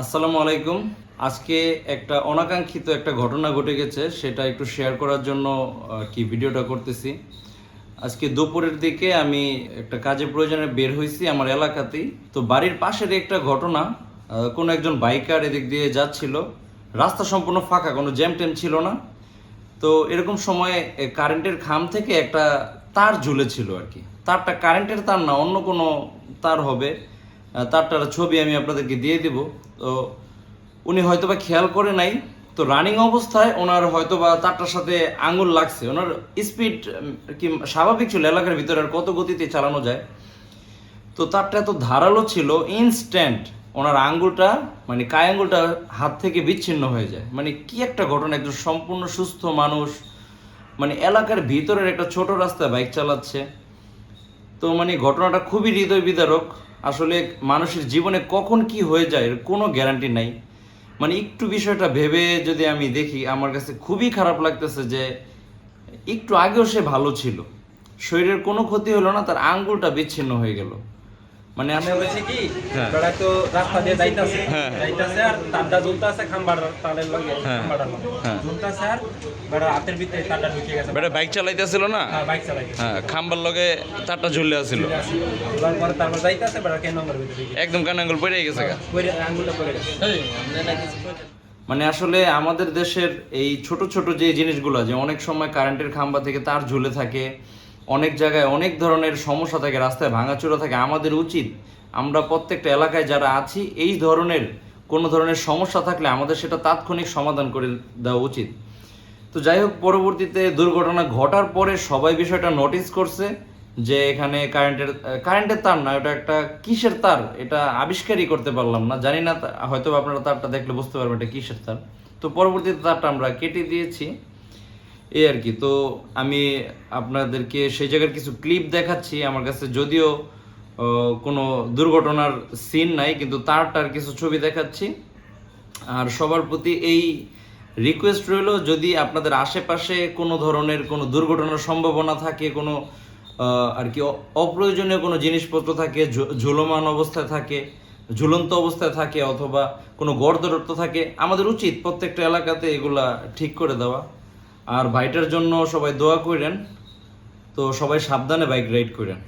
আসসালামু আলাইকুম। আজকে একটা অনাকাঙ্ক্ষিত একটা ঘটনা ঘটে গেছে, সেটা একটু শেয়ার করার জন্য কি ভিডিওটা করতেছি। আজকে দুপুরের দিকে আমি একটা কাজের প্রয়োজনে বের হয়েছি আমার এলাকাতেই। তো বাড়ির পাশের একটা ঘটনা কোনো একজন বাইকার এদিক দিয়ে যাচ্ছিল। রাস্তা সম্পূর্ণ ফাঁকা, কোনো জ্যাম ট্যাম ছিল না। তো এরকম সময়ে কারেন্টের খাম থেকে একটা তার ঝুলেছিল আর কি। তারটা কারেন্টের তার না, অন্য কোনো তার হবে। তারটার ছবি আমি আপনাদেরকে দিয়ে দিব। তো উনি হয়তোবা খেয়াল করে নাই, তো রানিং অবস্থায় ওনার হয়তোবা তারটার সাথে আঙুল লাগছে। ওনার স্পিড কি স্বাভাবিক ছিল, এলাকার ভিতরে আর কত গতিতে চালানো যায়। তো তারটা এত ধারালো ছিল ইনস্ট্যান্ট ওনার আঙ্গুলটা মানে কায় আঙ্গুলটা হাত থেকে বিচ্ছিন্ন হয়ে যায়। মানে কি একটা ঘটনা, একজন সম্পূর্ণ সুস্থ মানুষ মানে এলাকার ভিতরের একটা ছোট রাস্তায় বাইক চালাচ্ছে। তো মানে ঘটনাটা খুবই হৃদয় বিদারক আসলে মানুষের জীবনে কখন কি হয়ে যায় এর কোনো গ্যারান্টি নাই। মানে একটু বিষয়টা ভেবে যদি আমি দেখি, আমার কাছে খুবই খারাপ লাগতেছে যে একটু আগেও সে ভালো ছিল। শরীরের কোনো ক্ষতি হলো না, তার আঙ্গুলটা বিচ্ছিন্ন হয়ে গেল। মানে আসলে কি হ্যাঁ। তো রাস্তা দিয়ে যাইতাছে। হ্যাঁ। যাইতাছে আর তারটা ঝুলতাছে খাম্বার তালের লগে হ্যাঁ। খাম্বাটার লগে। ঝুলতাছে আর বেড়া হাতের ভিতরে তারটা ঢুকে গেছে। বাইক চালাইতেছিল না? হ্যাঁ বাইক হ্যাঁ খাম্বার লগে তারটা ঝুলে আছিল। ঝুলার পরে তারপর যাইতাছে বেড়া কে নম্বর ভিতরে একদম কান আঙ্গুল পড়ে গেছে গা। পরে আঙ্গুলটা পড়ে গেছে। মানে আসলে আমাদের দেশের এই ছোট ছোট যে জিনিসগুলো যে অনেক সময় কারেন্টের খাম্বা থেকে তার ঝুলে থাকে। অনেক জায়গায় অনেক ধরনের সমস্যা থাকে, রাস্তায় ভাঙাচোরা থাকে। আমাদের উচিত আমরা প্রত্যেকটা এলাকায় যারা আছি, এই ধরনের কোনো ধরনের সমস্যা থাকলে আমাদের সেটা তাৎক্ষণিক সমাধান করে দেওয়া উচিত। তো যাই হোক, পরবর্তীতে দুর্ঘটনা ঘটার পরে সবাই বিষয়টা নোটিস করছে যে এখানে কারেন্টের কারেন্টের তার না, এটা একটা কিসের তার? এটা আবিষ্কারই করতে পারলাম না। জানি না হয়তো আপনারা তারটা দেখলে বুঝতে পারবেন এটা কিসের তার। তো পরবর্তীতে তারটা আমরা কেটে দিয়েছি। এই আর কি। তো আমি আপনাদেরকে সেই জায়গার কিছু ক্লিপ দেখাচ্ছি আমার কাছে। যদিও কোনো দুর্ঘটনার সিন নাই, কিন্তু তারটার কিছু ছবি দেখাচ্ছি। আর সবার প্রতি এই রিকোয়েস্ট রইল, যদি আপনাদের আশেপাশে কোনো ধরনের কোনো দুর্ঘটনার সম্ভাবনা থাকে, কোনো আর কি অপ্রয়োজনীয় কোনো জিনিসপত্র থাকে ঝুলমান অবস্থায় থাকে, ঝুলন্ত অবস্থায় থাকে, অথবা কোনো গর্দরত্ব থাকে, আমাদের উচিত প্রত্যেকটা এলাকাতে এগুলা ঠিক করে দেওয়া। আর ভাইটার জন্য সবাই দোয়া করেন তো সবাই সাবধানে বাইক রাইড করেন